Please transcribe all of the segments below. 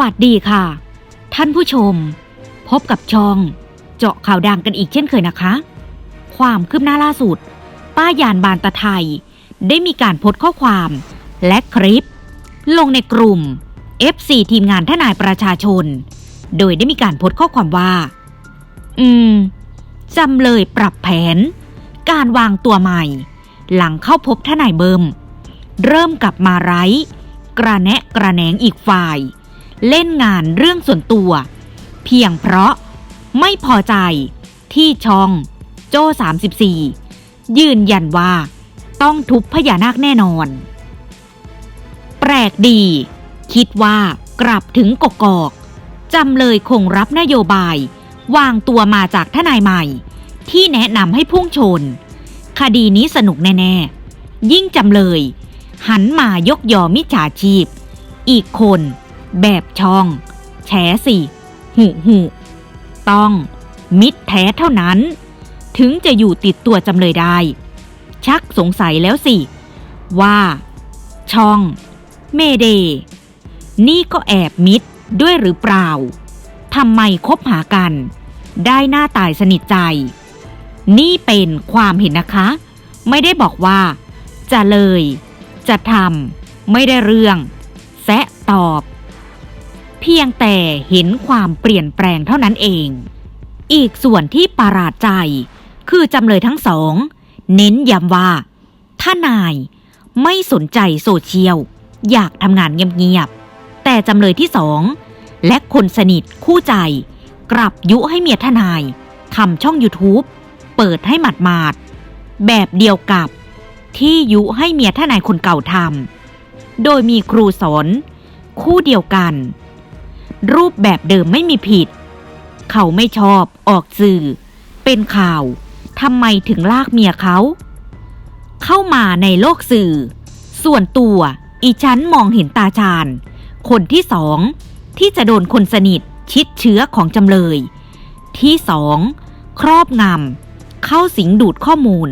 วัสดีค่ะ ท่านผู้ชม พบกับช่อง เจาะข่าวดังกันอีกเช่นเคยนะคะ ความคืบหน้าล่าสุด ป้ายานบานตะไทย ได้มีการโพสต์ข้อความและคลิป ลงในกลุ่ม FC ทีมงานทนายประชาชน โดยได้มีการโพสต์ข้อความว่า อืมจำเลยปรับแผน การวางตัวใหม่ หลังเข้าพบทนายเบิม เริ่มกลับมาไร้กระแนะกระแหนงอีกฝ่าย เล่นงานเรื่องส่วนตัว เพียงเพราะไม่พอใจที่ชอง โจ 34 ยืนยันว่า ต้องทุบพญานาคแน่นอน แปลกดี คิดว่ากลับถึงกกอกจำเลยคงรับนโยบาย วางตัวมาจากทนายใหม่ ที่แนะนำให้พุ่งชน คดีนี้สนุกแน่ ๆ ยิ่งจำเลย หันมายกยอมิจฉาชีพ อีกคน แบบช่อง แฉสิหูหูต้อง มิตรแท้เท่านั้น ถึงจะอยู่ติดตัวจำเลยได้ ชักสงสัยแล้วสิ ว่า ช่อง เมเด นี่ก็แอบมิตรด้วยหรือเปล่าทำไมคบหากัน ได้หน้าตายสนิทใจ นี่เป็นความเห็นนะคะ ไม่ได้บอกว่า จะเลย จะทำไม่ได้เรื่อง แซะตอบ เพียงแต่เห็นความเปลี่ยนแปลงเท่านั้นเอง อีกส่วนที่ประหลาดใจ คือจำเลยทั้งสอง เน้นย้ำว่า ถ้านายไม่สนใจโซเชียล อยากทำงานเงียบๆแต่จำเลยที่สองและคนสนิทคู่ใจ กลับยุให้เมียทนายทำช่อง YouTube เปิดให้หมาดๆแบบเดียวกับ ที่ยุให้เมียทนายคนเก่าทำโดยมีครูสอน คู่เดียวกัน รูปแบบเดิมไม่มีผิด เขาไม่ชอบ ออกสื่อ เป็นข่าวทำไมถึงลากเมียเขา เข้ามาในโลกสื่อ ส่วนตัว อีฉันมองเห็นตาชาญ คนที่สอง ที่จะโดนคนสนิทชิดเชื้อของจำเลย ที่สอง ครอบงำเข้าสิงดูดข้อมูล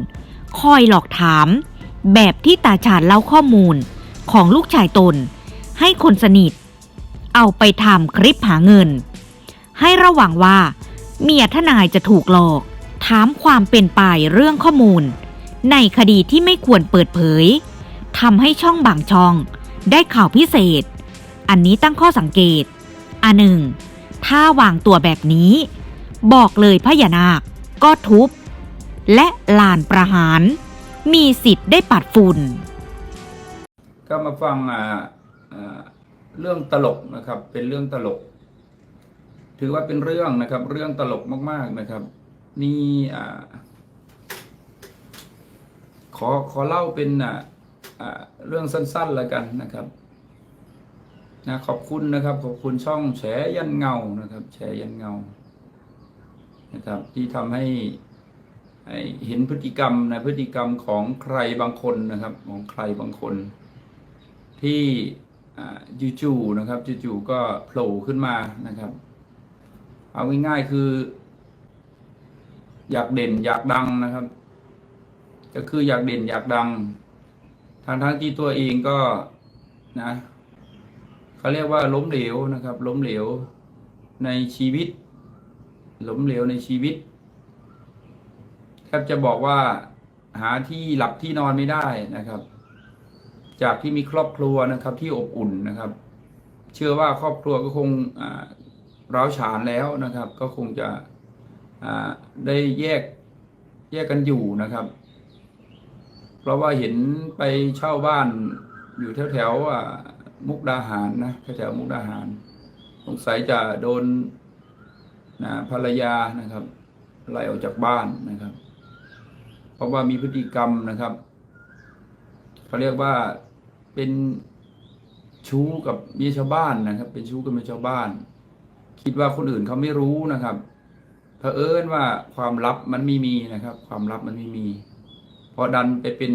คอยหลอกถาม แบบที่ตาชาญเล่าข้อมูลของลูกชายตน ให้คนสนิท เอาไปทำคลิปหาเงิน ให้ระวังว่า เมียทนายจะถูกหลอก ถามความเป็นไปเรื่องข้อมูล ในคดีที่ไม่ควรเปิดเผยทำให้ช่องบางช่อง ได้ข่าวพิเศษ อันนี้ตั้งข้อสังเกต อันหนึ่ง ถ้าวางตัวแบบนี้ บอกเลยพญานาคก็ทุบ และลานประหาร มีสิทธิ์ได้ปัดฝุ่น ก็มาฟังอ่าอ่า เรื่องตลกนะครับ เป็นเรื่องตลก ถือว่าเป็นเรื่องนะครับ เรื่องตลกมาก ๆนะครับ นี่อ่าขอขอเล่าเป็นอ่าเรื่องสั้นๆแล้วกันนะครับนะขอบคุณนะครับ ขอบคุณช่องแฉยันเงานะครับ แฉยันเงา นะครับ ที่ทำให้ให้เห็นพฤติกรรมในพฤติกรรมของใครบางคนนะครับ ของใครบางคน ที่ จู่ๆนะครับจู่ๆก็โผล่ขึ้นมานะครับ เอาง่ายๆคือ อยากเด่นอยากดังนะครับ ก็คืออยากเด่นอยากดังทางทั้งๆที่ตัวเองก็นะเขาเรียกว่าล้มเหลวนะครับ ล้มเหลวในชีวิต ล้มเหลวในชีวิตแทบจะบอกว่าหาที่หลับที่นอนไม่ได้นะครับ จากที่มีครอบครัวนะครับที่อบอุ่นนะครับ เชื่อว่าครอบครัวก็คงร้าวฉานแล้วนะครับ ก็คงจะได้แยกแยกกันอยู่นะครับ เพราะว่าเห็นไปเช่าบ้านอยู่แถวแถวๆมุกดาหารนะแถวแถวๆมุกดาหารสงสัยจะโดนนะภรรยานะครับไล่ออกจากบ้านนะครับ เพราะว่ามีพฤติกรรมนะครับเขาเรียกว่า เป็นชู้กับเมียชาวบ้านนะครับ เป็นชู้กับเมียชาวบ้าน คิดว่าคนอื่นเขาไม่รู้นะครับเผอิญว่าความลับมันไม่มีนะครับ ความลับมันไม่มีพอดันไปเป็น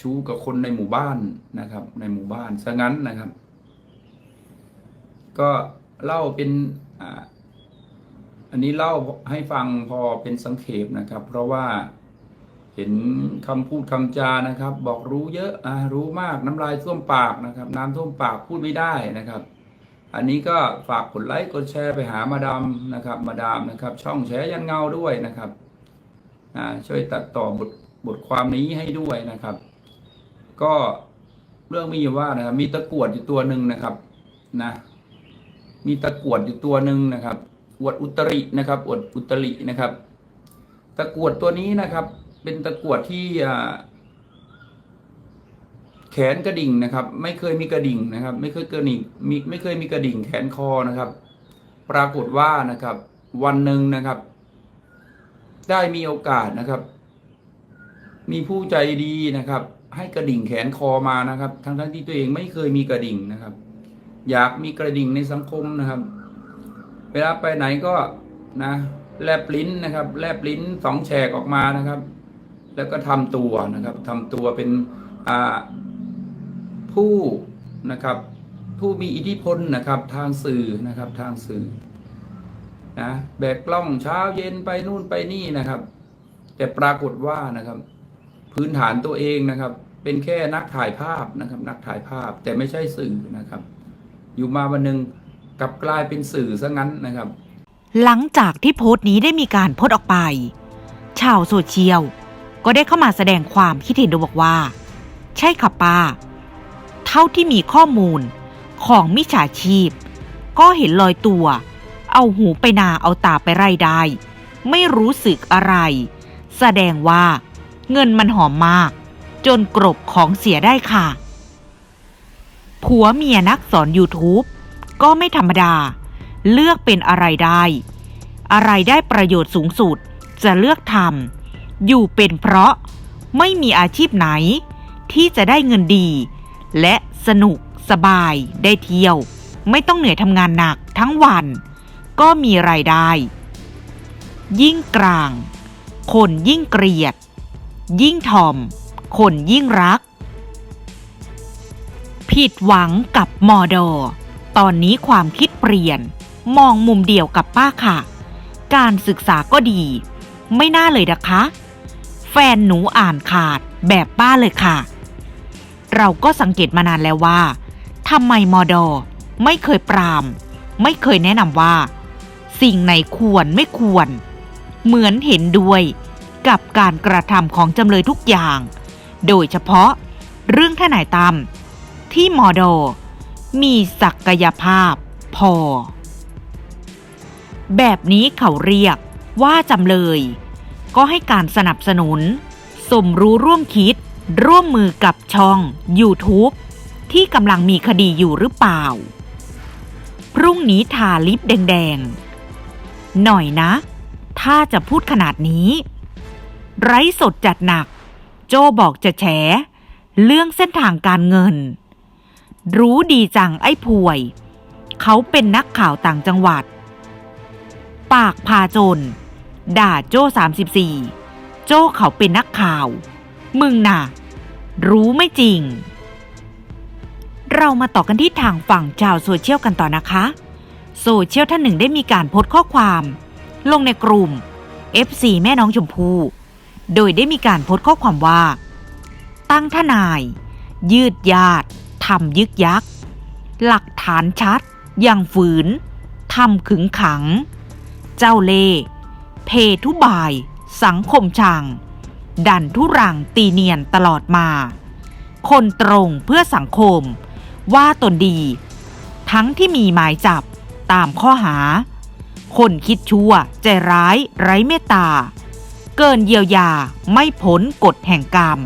ชู้กับคนในหมู่บ้านนะครับ ในหมู่บ้านซะงั้นนะครับ ก็เล่าเป็นอ่าอันนี้เล่าให้ฟังพอเป็นสังเขปนะครับ เพราะว่า เห็นคำพูดคำจานะครับ บอกรู้เยอะอะรู้มากน้ำลายท่วมปากนะครับ น้ำท่วมปากพูดไม่ได้นะครับ อันนี้ก็ฝากกดไลค์กดแชร์ไปหามาดามนะครับ มาดามนะครับ ช่องแชร์ยันเงาด้วยนะครับอ่าช่วยตัดต่อบทบทความนี้ให้ด้วยนะครับ ก็เรื่องมีอยู่ว่านะครับ มีตะกรวดอยู่ตัวหนึ่งนะครับนะมีตะกรวดอยู่ตัวหนึ่งนะครับอวดอุตรินะครับอวดอุตรินะครับ ตะกรวดตัวนี้นะครับ เป็นตะกรวดที่แขนกระดิ่งนะครับ ไม่เคยมีกระดิ่งนะครับ ไม่เคยกระดิ่งมีไม่เคยมีกระดิ่งแขนคอนะครับ ปรากฏว่านะครับ วันหนึ่งนะครับ ได้มีโอกาสนะครับ มีผู้ใจดีนะครับ ให้กระดิ่งแขนคอมานะครับ ทั้งทั้งที่ตัวเองไม่เคยมีกระดิ่งนะครับ อยากมีกระดิ่งในสังคมนะครับ เวลาไปไหนก็นะแลบลิ้นนะครับ แลบลิ้นสองแฉกออกมานะครับ แล้วก็ทำตัวนะครับทำตัวเป็นผู้นะครับผู้มีอิทธิพลนะครับทางสื่อนะครับทางสื่อนะแบกกล้องเช้าเย็นไปนู่นไปนี่นะครับ แต่ปรากฏว่านะครับ พื้นฐานตัวเองนะครับ เป็นแค่นักถ่ายภาพนะครับ นักถ่ายภาพแต่ไม่ใช่สื่อนะครับ อยู่มาวันหนึ่งกลับกลายเป็นสื่อซะงั้นนะครับ หลังจากที่โพสต์นี้ได้มีการโพสต์ออกไป ชาวโซเชียล ก็ได้เข้ามาแสดงความคิดเห็นโดยบอกว่า ใช่ค่ะป้า เท่าที่มีข้อมูลของมิจฉาชีพ ก็เห็นลอยตัว เอาหูไปนาเอาตาไปไร่ได้ ไม่รู้สึกอะไร แสดงว่า เงินมันหอมมาก จนกรบของเสียได้ค่ะ ผัวเมียนักสอน YouTube ก็ไม่ธรรมดา เลือกเป็นอะไรได้ อะไรได้ประโยชน์สูงสุดจะเลือกทำ อยู่เป็นเพราะไม่มีอาชีพไหน ที่จะได้เงินดี และสนุกสบายได้เที่ยว ไม่ต้องเหนื่อยทำงานหนักทั้งวัน ก็มีรายได้ ยิ่งกลาง คนยิ่งเกลียด ยิ่งทอม คนยิ่งรัก ผิดหวังกับมอดอตอนนี้ความคิดเปลี่ยน มองมุมเดียวกับป้าค่ะ การศึกษาก็ดี ไม่น่าเลยนะคะ นหนูอ่านขาดแบบป้าเลยค่ะ เราก็สังเกตมานานแล้วว่าทำไมมอดอไม่เคยปราม ไม่เคยแนะนำว่า สิ่งไหนควรไม่ควร เหมือนเห็นด้วยกับการกระทำของจำเลยทุกอย่าง โดยเฉพาะเรื่องทนายตั้มที่มอดอมีศักยภาพพอ แบบนี้เขาเรียกว่าจำเลย ก็ให้การสนับสนุน สมรู้ร่วมคิด ร่วมมือกับช่อง YouTube ที่กำลังมีคดีอยู่หรือเปล่า พรุ่งนี้ทาลิปแดงๆ หน่อยนะ ถ้าจะพูดขนาดนี้ ไร้สดจัดหนัก โจบอกจะแฉ เรื่องเส้นทางการเงิน รู้ดีจังไอ้ป่วย เขาเป็นนักข่าวต่างจังหวัด ปากพาจน ด่าโจ้34 โจ้เขาเป็นนักข่าว มึงน่ะ รู้ไม่จริง เรามาต่อกันที่ทางฝั่งชาวโซเชียลกันต่อนะคะ โซเชียลท่านหนึ่งได้มีการโพสต์ข้อความ ลงในกลุ่ม FC แม่น้องชมพู่โดยได้มีการโพสต์ข้อความว่า ตั้งทนาย ยืดยาดทำยึกยัก หลักฐานชัดยังฝืนทำขึงขัง เจ้าเล่ เพทุบาย สังคมชัง ดันทุรังตีเนียนตลอดมา คนตรงเพื่อสังคม ว่าตนดี ทั้งที่มีหมายจับตามข้อหา คนคิดชั่วใจร้ายไร้เมตตา เกินเยียวยาไม่พ้นกฎแห่งกรรม